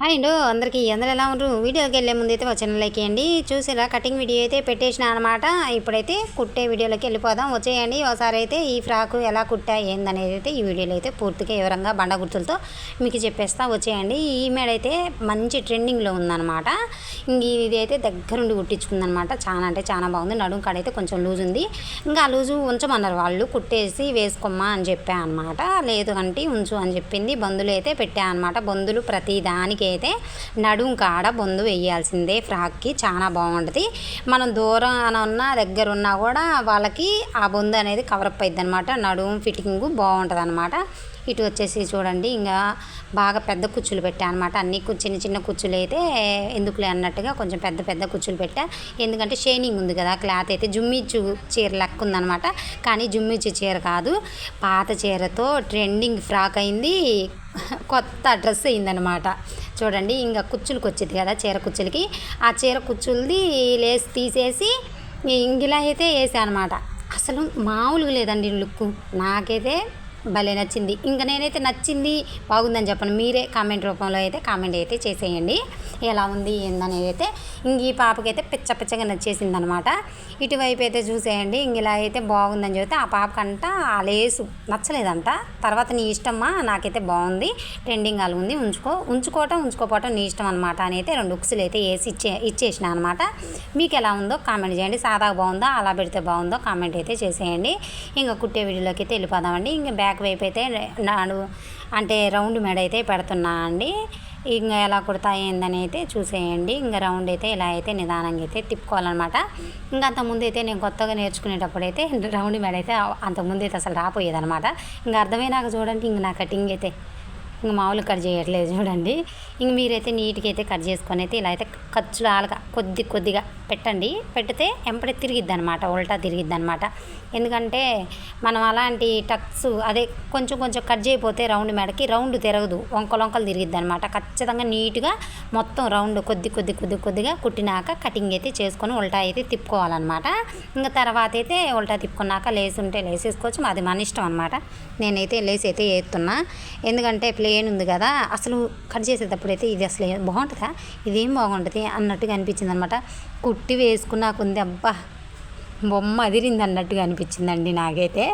Hi అండి అందరికీ. అందరూ ఎలా ఉంటారు వీడియోకి వెళ్ళే ముందు అయితే వచ్చిన లైక్ చేయండి. చూసేలా కటింగ్ వీడియో అయితే పెట్టేసిన అనమాట ఇప్పుడైతే కుట్టే వీడియోలోకి వెళ్ళిపోదాం. వచ్చేయండి. ఒకసారి అయితే ఈ ఫ్రాక్ ఎలా కుట్టా ఏందనేది అయితే ఈ వీడియోలో అయితే పూర్తిగా వివరంగా బండ గుర్తులతో మీకు చెప్పేస్తా వచ్చేయండి. ఈ మేడ అయితే మంచి ట్రెండింగ్లో ఉందన్నమాట. ఇంక ఇది అయితే దగ్గరుండి కుట్టించుకుందనమాట చాలా అంటే చాలా బాగుంది. నడుము కాడ అయితే కొంచెం లూజ్ ఉంది. ఇంకా ఆ లూజు ఉంచమన్నారు వాళ్ళు. కుట్టేసి వేసుకోమ్మా అని చెప్పా అనమాట లేదు అంటే ఉంచు అని చెప్పింది. బంధులు అయితే పెట్టా అనమాట బంధులు ప్రతి దానికి అయితే నడుం కాడ బొందు వేయాల్సిందే. ఫ్రాక్కి చాలా బాగుంటుంది. మనం దూరం ఉన్నా దగ్గర ఉన్నా కూడా వాళ్ళకి ఆ బొందు అనేది కవరప్ అయింది అనమాట నడుము ఫిట్టింగ్ బాగుంటుంది అనమాట ఇటు వచ్చేసి చూడండి ఇంకా బాగా పెద్ద కుచ్చులు పెట్టా అనమాట అన్ని చిన్న చిన్న కుచ్చులు అయితే ఎందుకులే అన్నట్టుగా కొంచెం పెద్ద పెద్ద కుచ్చులు పెట్టా. ఎందుకంటే షైనింగ్ ఉంది కదా క్లాత్ అయితే జుమ్మిచ్చు చీర లెక్క ఉందనమాట కానీ జుమ్మిచ్చు చీర కాదు పాత చీరతో ట్రెండింగ్ ఫ్రాక్ అయింది కొత్త డ్రెస్ అయిందనమాట చూడండి ఇంకా కుచ్చులకి వచ్చింది కదా చీర కుచ్చులకి. ఆ చీర కుచ్చులది లేసి తీసేసి ఇంగిలా అయితే వేసా అనమాట అసలు మామూలుగా లేదండి లుక్ నాకైతే భలే నచ్చింది. ఇంకా నేనైతే నచ్చింది బాగుందని చెప్పను. మీరే కామెంట్ రూపంలో అయితే కామెంట్ అయితే చేసేయండి. ఎలా ఉంది ఏందనేది అయితే ఇంక ఈ పాపకైతే పిచ్చ పిచ్చగా నచ్చేసింది అనమాట ఇటువైపు అయితే చూసేయండి ఇంక ఇలా అయితే బాగుందని చెబితే ఆ పాపకంట ఆ లేసు నచ్చలేదంట. తర్వాత నీ ఇష్టమ్మా నాకైతే బాగుంది ట్రెండింగ్ అలా ఉంది ఉంచుకో. ఉంచుకోవటం ఉంచుకోపోవటం నీ ఇష్టం అనమాట అని అయితే రెండు ఉక్సులు అయితే వేసి ఇచ్చే ఇచ్చేసిన అనమాట. మీకు ఎలా ఉందో కామెంట్ చేయండి. సాదా బాగుందో? అలా పెడితే బాగుందో కామెంట్ అయితే చేసేయండి. ఇంకా కుట్టే వీడియోలోకి అయితే వెళ్ళిపోదామండి. ఇంకా బ్యాక్ బ్యాక్ వైపు అయితే నాడు అంటే రౌండ్ మెడ అయితే పెడుతున్నా అండి. ఇంకా ఎలా కుడతా ఏందని అయితే చూసేయండి. ఇంకా రౌండ్ అయితే ఇలా అయితే నిదానంగా అయితే తిప్పుకోవాలన్నమాట. ఇంకా అంతకుముందు అయితే నేను కొత్తగా నేర్చుకునేటప్పుడు అయితే రౌండ్ మేడ అయితే అంతకుముందు అయితే అసలు రాపోయేదనమాట ఇంకా అర్థమైనాక చూడండి ఇంక నా కటింగ్ అయితే ఇంక మామూలు కట్ చేయట్లేదు చూడండి. ఇంక మీరైతే నీట్గా అయితే కట్ చేసుకొని అయితే ఇలా అయితే ఖర్చులు ఆలుగా కొద్ది కొద్దిగా పెట్టండి. పెడితే ఎంపడి తిరిగిద్ది అనమాట ఉల్టా తిరిగిద్ది అనమాట ఎందుకంటే మనం అలాంటి టక్స్ అదే కొంచెం కొంచెం కట్ చేయకపోతే రౌండ్ మెడకి రౌండ్ తిరగదు. వంకలు వంకలు తిరిగిద్ది అనమాట ఖచ్చితంగా నీట్గా మొత్తం రౌండ్ కొద్ది కొద్ది కొద్ది కొద్దిగా కుట్టినాక కటింగ్ అయితే చేసుకొని ఉల్టా అయితే తిప్పుకోవాలన్నమాట. ఇంకా తర్వాత అయితే ఉల్టా తిప్పుకున్నాక లేసి ఉంటే లేసేసుకోవచ్చు. అది మన ఇష్టం అనమాట నేనైతే లేసి అయితే వేస్తున్నా ఎందుకంటే ప్లేన్ ఉంది కదా అసలు కట్ చేసేటప్పుడు అయితే ఇది అసలు బాగుంటుందా? ఇదేం బాగుంటుంది? అన్నట్టుగా అనిపించింది అనమాట కుట్టి వేసుకున్నాకుంది అబ్బా! బొమ్మ అదిరింది అన్నట్టుగా అనిపించిందండి నాకైతే.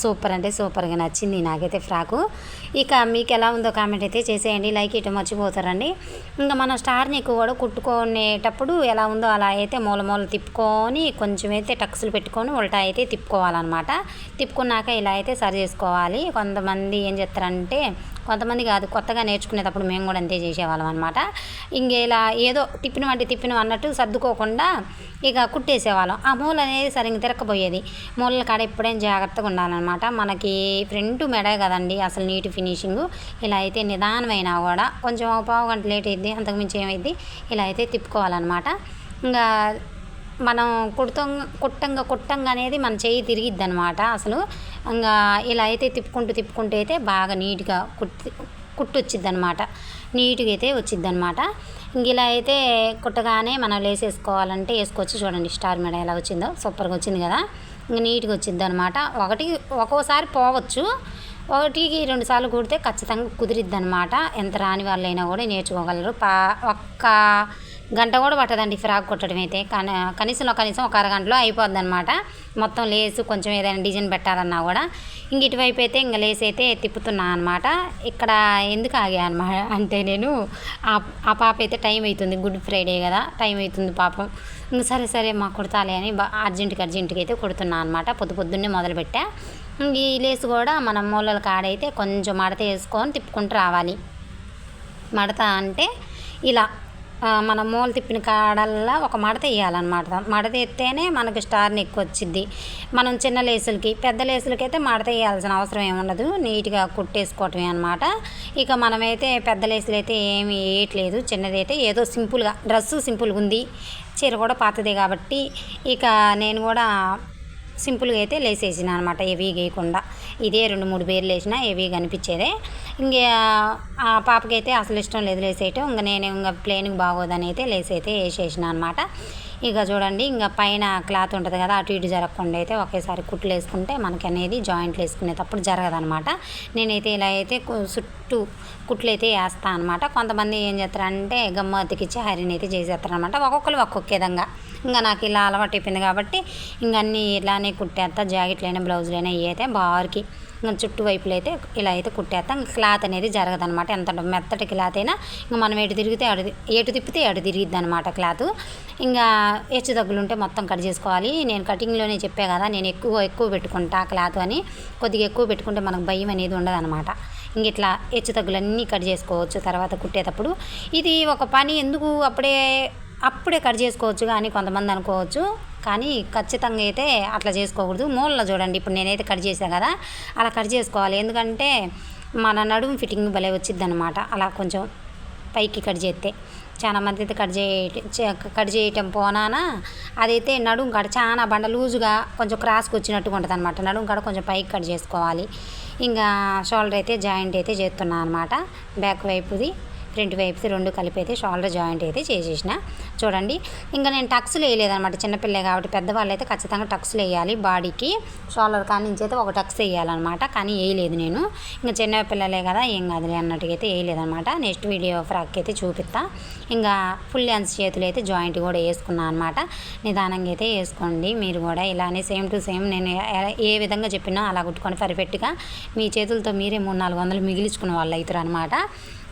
సూపర్ అంటే సూపర్గా నచ్చింది నాకైతే ఫ్రాకు. ఇక మీకు ఎలా ఉందో కామెంట్ అయితే చేసేయండి. లైక్ ఇటు మర్చిపోతారండి. ఇంకా మనం స్టార్ని ఎక్కువ కూడా కుట్టుకునేటప్పుడు ఎలా ఉందో అలా అయితే మూల మూల తిప్పుకొని కొంచెం అయితే టక్స్లు పెట్టుకొని ఉల్టా అయితే తిప్పుకోవాలన్నమాట. తిప్పుకున్నాక ఇలా అయితే సరి చేసుకోవాలి. కొంతమంది ఏం చేస్తారంటే కొంతమంది కాదు కొత్తగా నేర్చుకునేటప్పుడు మేము కూడా అంతే చేసేవాళ్ళం అనమాట ఇంక ఇలా ఏదో తిప్పిన వంటి తిప్పిన అన్నట్టు సర్దుకోకుండా ఇక కుట్టేసేవాళ్ళం. ఆ మూల అనేది సరిగ్గా తిరగబోయేది మూలల కాడ ఎప్పుడైనా జాగ్రత్తగా ఉండాలన్నమాట. మనకి ఫ్రంట్ మెడ కదండి అసలు నీటి ఫినిషింగ్. ఇలా అయితే నిదానమైనా కూడా కొంచెం పావు గంట లేట్ అయింది అంతకుమించి ఏమైంది ఇలా అయితే తిప్పుకోవాలన్నమాట. ఇంకా మనం కుడుతంగా కుట్టంగా కుట్టంగా అనేది మన చేయి తిరిగిద్ది అనమాట అసలు. ఇంకా ఇలా అయితే తిప్పుకుంటూ తిప్పుకుంటూ అయితే బాగా నీట్గా కుట్టి కుట్టొచ్చిద్ది అనమాట నీట్గా అయితే వచ్చిద్ది అనమాట ఇంక ఇలా అయితే కుట్టగానే మనం లేసేసుకోవాలంటే వేసుకోవచ్చు చూడండి. స్టార్ మెడ ఎలా వచ్చిందో సూపర్గా వచ్చింది కదా. ఇంక నీట్గా వచ్చింది అనమాట ఒకటి ఒక్కోసారి పోవచ్చు. ఒకటికి రెండు సార్లు కుడితే ఖచ్చితంగా కుదిరిద్ది అనమాట ఎంత రాని వాళ్ళైనా కూడా నేర్చుకోగలరు. పా ఒక్క గంట కూడా పట్టదండి ఫ్రాక్ కుట్టడం అయితే. కనీసం కనీసం ఒక అరగంటలో అయిపోద్ది అనమాట మొత్తం లేసు కొంచెం ఏదైనా డిజైన్ పెట్టాలన్నా కూడా. ఇంక ఇటువైపు అయితే ఇంకా లేస్ అయితే తిప్పుతున్నా అనమాట ఇక్కడ ఎందుకు ఆగా అనమాట అంటే నేను ఆ పాప అయితే టైం అవుతుంది గుడ్ ఫ్రైడే కదా టైం అవుతుంది పాపం. ఇంక సరే సరే మా కుడతాలి అని అర్జెంటుకి అర్జెంటుకి అయితే కుడుతున్నా అనమాట పొద్దు పొద్దున్నే మొదలుపెట్టా. ఈ లేసు కూడా మనం మూలల కాడైతే కొంచెం మడత వేసుకొని తిప్పుకుంటూ రావాలి. మడత అంటే ఇలా మన మూల తిప్పిన కాడల్లా ఒక మడత వేయాలన్నమాట. మడత ఎత్తేనే మనకి స్టార్ని ఎక్కువ వచ్చింది మనం చిన్న లేసులకి పెద్ద లేసులకి అయితే మడత వేయాల్సిన అవసరం ఏముండదు ఉండదు. నీట్గా కుట్టేసుకోవటమే అనమాట ఇక మనమైతే పెద్ద లేసులు అయితే ఏమి వేయట్లేదు. చిన్నదైతే ఏదో సింపుల్గా డ్రెస్సు సింపుల్గా ఉంది. చీర కూడా పాతదే కాబట్టి ఇక నేను కూడా సింపుల్గా అయితే లేసేసిన అనమాట హెవీ గీయకుండా ఇదే రెండు మూడు పేర్లు వేసినా హెవీ కనిపించేదే ఇంక ఆ పాపకైతే అసలు ఇష్టం లేదు లేసేయటం. ఇంకా నేను ఇంకా ప్లేన్కి బాగోదని అయితే లేసైతే వేసేసిన అనమాట ఇక చూడండి ఇంకా పైన క్లాత్ ఉంటుంది కదా అటు ఇటు జరగకుండా అయితే ఒకేసారి కుట్లు వేసుకుంటే మనకి అనేది జాయింట్లు వేసుకునేటప్పుడు జరగదనమాట నేనైతే ఇలా అయితే చుట్టూ కుట్లు అయితే వేస్తాను అనమాట కొంతమంది ఏం చేస్తారంటే గమ్మ అతికిచ్చి హరిని అయితే చేసేస్తారనమాట ఒక్కొక్కరు ఒక్కొక్క విధంగా. ఇంకా నాకు ఇలా అలవాటు అయిపోయింది కాబట్టి ఇంకా అన్నీ ఇలానే కుట్టేస్తా జాకెట్లైనా బ్లౌజులైనా ఇవి అయితే బార్కి. చుట్టూ వైపులు అయితే ఇలా అయితే కుట్టేస్తాం. క్లాత్ అనేది జరగదనమాట ఎంత మెత్తటి క్లాత్ అయినా ఇంకా మనం ఎటు తిరిగితే అడు ఎటు తిప్పితే అటు తిరిగిద్ది అనమాట క్లాత్. ఇంకా హెచ్చు తగ్గులు ఉంటే మొత్తం కట్ చేసుకోవాలి. నేను కటింగ్లోనే చెప్పే కదా నేను ఎక్కువ ఎక్కువ పెట్టుకుంటా క్లాత్ అని. కొద్దిగా ఎక్కువ పెట్టుకుంటే మనకు భయం అనేది ఉండదన్నమాట. ఇంక ఇట్లా హెచ్చు తగ్గులన్నీ కట్ చేసుకోవచ్చు తర్వాత కుట్టేటప్పుడు. ఇది ఒక పని ఎందుకు అప్పుడే అప్పుడే కట్ చేసుకోవచ్చు కానీ కొంతమంది అనుకోవచ్చు. కానీ ఖచ్చితంగా అయితే అట్లా చేసుకోకూడదు. మూలలో చూడండి. ఇప్పుడు నేనైతే కట్ చేశాను కదా అలా కట్ చేసుకోవాలి. ఎందుకంటే మన నడుము ఫిట్టింగ్ భలే వచ్చింది అనమాట అలా కొంచెం పైకి కట్ చేస్తే. చాలా మంది అయితే కట్ చేయ కట్ చేయటం పోనానా. అదైతే నడుము కాడ చాలా బండ లూజుగా కొంచెం క్రాస్కి వచ్చినట్టుగా ఉంటుంది అనమాట నడుము కాడ కొంచెం పైకి కట్ చేసుకోవాలి. ఇంకా షోల్డర్ అయితే జాయింట్ అయితే చేస్తున్నాను అనమాట బ్యాక్ వైపుది. రెండు వైపు రెండు కలిపి అయితే షోల్డర్ జాయింట్ అయితే చేసేసిన. చూడండి ఇంకా నేను టక్స్లు వేయలేదన్నమాట చిన్నపిల్లే కాబట్టి పెద్దవాళ్ళు అయితే ఖచ్చితంగా టక్స్లు వేయాలి బాడీకి. షోల్డర్ కాడి నుంచి అయితే ఒక టక్స్ వేయాలన్నమాట కానీ వేయలేదు నేను. ఇంకా చిన్న పిల్లలే కదా ఏం కాదులే అన్నట్టుగా అయితే వేయలేదనమాట నెక్స్ట్ వీడియో ఫ్రాక్ అయితే చూపిస్తా. ఇంకా ఫుల్ హ్యాండ్స్ చేతులు అయితే జాయింట్ కూడా వేసుకున్నాను అనమాట నిదానంగా అయితే వేసుకోండి మీరు కూడా. ఇలానే సేమ్ టు సేమ్ నేను ఏ విధంగా చెప్పినా అలా కుట్టుకొని పర్ఫెక్ట్గా మీ చేతులతో మీరే మూడు నాలుగు వందలు మిగిలించుకున్న వాళ్ళు అవుతారు అనమాట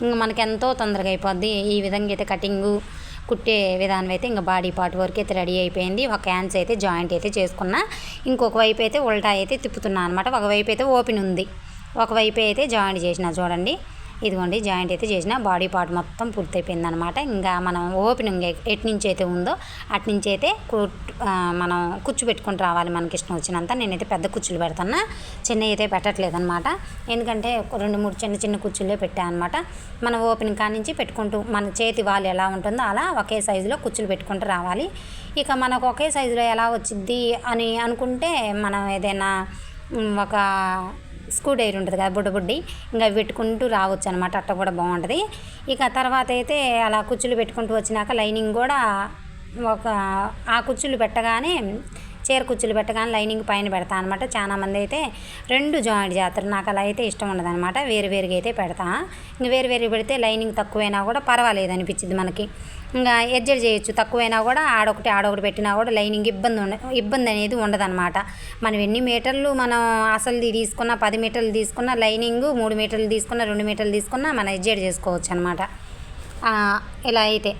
ఇంకా మనకి ఎంతో తొందరగా అయిపోద్ది. ఈ విధంగా అయితే కటింగు కుట్టే విధానం అయితే ఇంకా బాడీ పార్ట్ వరకు అయితే రెడీ అయిపోయింది. ఒక హ్యాండ్స్ అయితే జాయింట్ అయితే చేసుకున్నా. ఇంకొక వైపు అయితే ఉల్టా అయితే తిప్పుతున్నా అనమాట ఒకవైపు అయితే ఓపెన్ ఉంది. ఒకవైపు అయితే జాయింట్ చేసిన చూడండి. ఇదిగోండి జాయింట్ అయితే చేసిన. బాడీ పార్ట్ మొత్తం పూర్తయిపోయింది అనమాట ఇంకా మనం ఓపెనింగ్ ఎటు నుంచి అయితే ఉందో అటు నుంచి అయితే మనం కుచ్చు పెట్టుకుని రావాలి మనకి ఇష్టం వచ్చినంత. నేనైతే పెద్ద కుచ్చులు పెడతాను. చిన్న అయితే పెట్టట్లేదు అనమాట ఎందుకంటే రెండు మూడు చిన్న చిన్న కుచ్చులే పెట్టాను అనమాట మనం ఓపెనింగ్ కాడి నుంచి పెట్టుకుంటూ మన చేతి వాళ్ళు ఎలా ఉంటుందో అలా ఒకే సైజులో కుచ్చులు పెట్టుకుంటూ రావాలి. ఇక మనకు ఒకే సైజులో ఎలా వచ్చిద్ది అని అనుకుంటే మనం ఏదైనా ఒక స్కూడైర్ ఉంటుంది కదా బుడ్డ బుడ్డి. ఇంకా పెట్టుకుంటూ రావచ్చు అనమాట అట్ట కూడా బాగుంటుంది. ఇక తర్వాత అయితే అలా కుచ్చులు పెట్టుకుంటూ వచ్చినాక లైనింగ్ కూడా ఒక ఆ కుచ్చులు పెట్టగానే చీర కుచ్చులు పెట్టగానే లైనింగ్ పైన పెడతా అనమాట చాలామంది అయితే రెండు జాయింట్ చేస్తారు నాకు అలా అయితే ఇష్టం ఉండదనమాట వేరు వేరుగా అయితే పెడతా. ఇంక వేరు వేరు పెడితే లైనింగ్ తక్కువైనా కూడా పర్వాలేదు అనిపించింది మనకి. ఇంకా ఎడ్జెడ్ చేయొచ్చు. తక్కువైనా కూడా ఆడొకటి ఆడొకటి పెట్టినా కూడా లైనింగ్ ఇబ్బంది ఉండ ఇబ్బంది అనేది ఉండదన్నమాట. మనం ఎన్ని మీటర్లు మనం అసలు తీసుకున్న పది మీటర్లు తీసుకున్న లైనింగ్ మూడు మీటర్లు తీసుకున్న రెండు మీటర్లు తీసుకున్న మనం ఎడ్జెడ్ చేసుకోవచ్చు అనమాట ఇలా అయితే.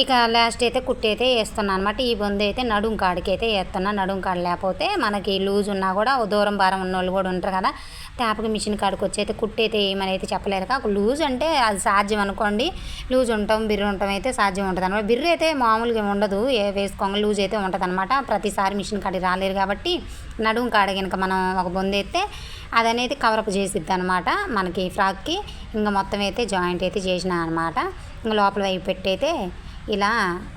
ఇక లాస్ట్ అయితే కుట్టి అయితే వేస్తున్నాను అనమాట ఈ బొందు అయితే నడుం కాడికి అయితే వేస్తున్నాను నడుం కాడ లేకపోతే మనకి లూజ్ ఉన్నా కూడా దూరం భారం ఉన్న వాళ్ళు కూడా ఉంటారు కదా. ట్యాప్కి మిషన్ కాడికి వచ్చి అయితే కుట్టి అయితే ఏమని అయితే చెప్పలేరు. కాక లూజ్ అంటే అది సాధ్యం అనుకోండి. లూజ్ ఉంటాం బిర్రు ఉండటం అయితే సాధ్యం ఉంటుంది అనమాట బిర్రు అయితే మామూలుగా ఉండదు. ఏ వేసుకోంగ లూజ్ అయితే ఉంటుంది అనమాట ప్రతిసారి మిషన్ కాడికి రాలేరు కాబట్టి నడుం కాడ కనుక మనం ఒక బొందు అయితే అది అనేది కవరప్ చేసిద్ది అనమాట మనకి ఫ్రాక్కి. ఇంకా మొత్తం అయితే జాయింట్ అయితే చేసిన అనమాట ఇంకా లోపల వైపు పెట్టయితే ఇలా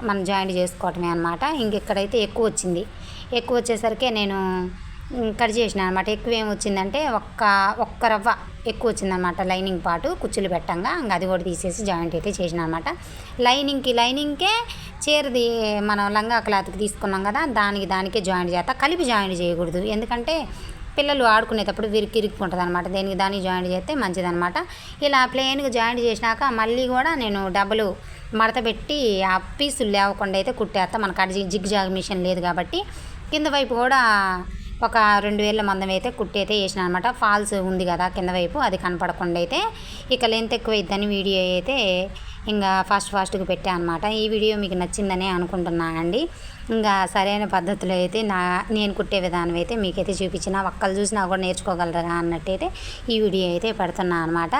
మనం జాయింట్ చేసుకోవటమే అనమాట ఇంక ఇక్కడైతే ఎక్కువ వచ్చింది. ఎక్కువ వచ్చేసరికి నేను కట్ చేసిన అనమాట ఎక్కువ ఏం వచ్చిందంటే ఒక్క ఒక్క రవ్వ ఎక్కువ వచ్చిందనమాట లైనింగ్ పాటు కుచ్చులు పెట్టంగా. ఇంకా అది కూడా తీసేసి జాయింట్ అయితే చేసిన అనమాట లైనింగ్కి లైనింగ్కే చీరది మనం లంగా క్లాత్కి తీసుకున్నాం కదా దానికి దానికే జాయింట్ చేస్తా. కలిపి జాయింట్ చేయకూడదు. ఎందుకంటే పిల్లలు ఆడుకునేటప్పుడు విరికి ఇరుక్కుంటుంది అనమాట దేనికి దాన్ని జాయింట్ చేస్తే మంచిదనమాట ఇలా ప్లెయిన్గా జాయింట్ చేసినాక మళ్ళీ కూడా నేను డబ్బులు మడత పెట్టి ఆ పీసులు లేవకుండా అయితే కుట్టేస్తా. మనకు అడిగి జిగ్ జాగ్ మిషన్ లేదు కాబట్టి. కింద వైపు కూడా ఒక రెండు వేల మందం అయితే కుట్టి అయితే వేసిన అనమాట ఫాల్స్ ఉంది కదా కింద వైపు అది కనపడకుండా అయితే. ఇక లెంత్ ఎక్కువ ఇద్దని వీడియో అయితే ఇంకా ఫాస్ట్ ఫాస్ట్గా పెట్టా అనమాట ఈ వీడియో మీకు నచ్చిందనే అనుకుంటున్నానండి ఇంకా సరైన పద్ధతిలో అయితే నా నేను కుట్టే విధానం అయితే మీకైతే చూపించిన. ఒక్కళ్ళు చూసినా కూడా నేర్చుకోగలరా అన్నట్టయితే ఈ వీడియో అయితే పెడుతున్నా అనమాట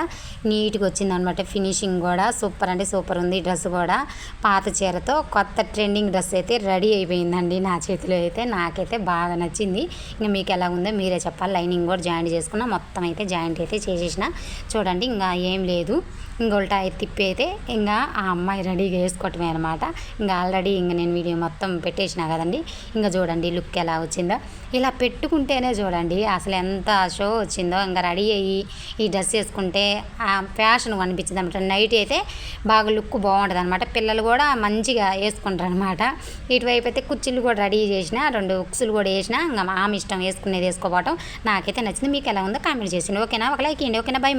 నీట్గా వచ్చిందనమాట ఫినిషింగ్ కూడా. సూపర్ అంటే సూపర్ ఉంది డ్రెస్ కూడా. పాత చీరతో కొత్త ట్రెండింగ్ డ్రెస్ అయితే రెడీ అయిపోయిందండి నా చేతిలో అయితే. నాకైతే బాగా నచ్చింది. ఇంకా మీకు ఎలా ఉందో మీరే చెప్పాలి. లైనింగ్ కూడా జాయింట్ చేసుకున్నా. మొత్తం అయితే జాయింట్ అయితే చేసేసిన. చూడండి ఇంకా ఏం లేదు. ఇంకొల్టా తిప్పి అయితే ఇంకా ఆ అమ్మాయి రెడీగా వేసుకోవటమే అనమాట ఇంకా ఆల్రెడీ ఇంకా నేను వీడియో మొత్తం పెట్టేసిన కదండి. ఇంకా చూడండి లుక్ ఎలా వచ్చిందో. ఇలా పెట్టుకుంటేనే చూడండి అసలు ఎంత షో వచ్చిందో. ఇంకా రెడీ అయ్యి ఈ డ్రెస్ వేసుకుంటే ఆ ఫ్యాషన్ అనిపించింది అనమాట నైట్ అయితే బాగా లుక్ బాగుంటుంది అనమాట పిల్లలు కూడా మంచిగా వేసుకుంటారు అనమాట ఇటువైపు అయితే కుర్చీలు కూడా రెడీ చేసిన రెండు ఉక్సులు కూడా వేసిన ఇంకా ఆమె ఇష్టం వేసుకునేది వేసుకోవటం నాకైతే నచ్చింది. మీకు ఎలా ఉందో కామెంట్ చేసింది ఓకేనా? ఒక లైక్ ఇండి ఓకేనా? బై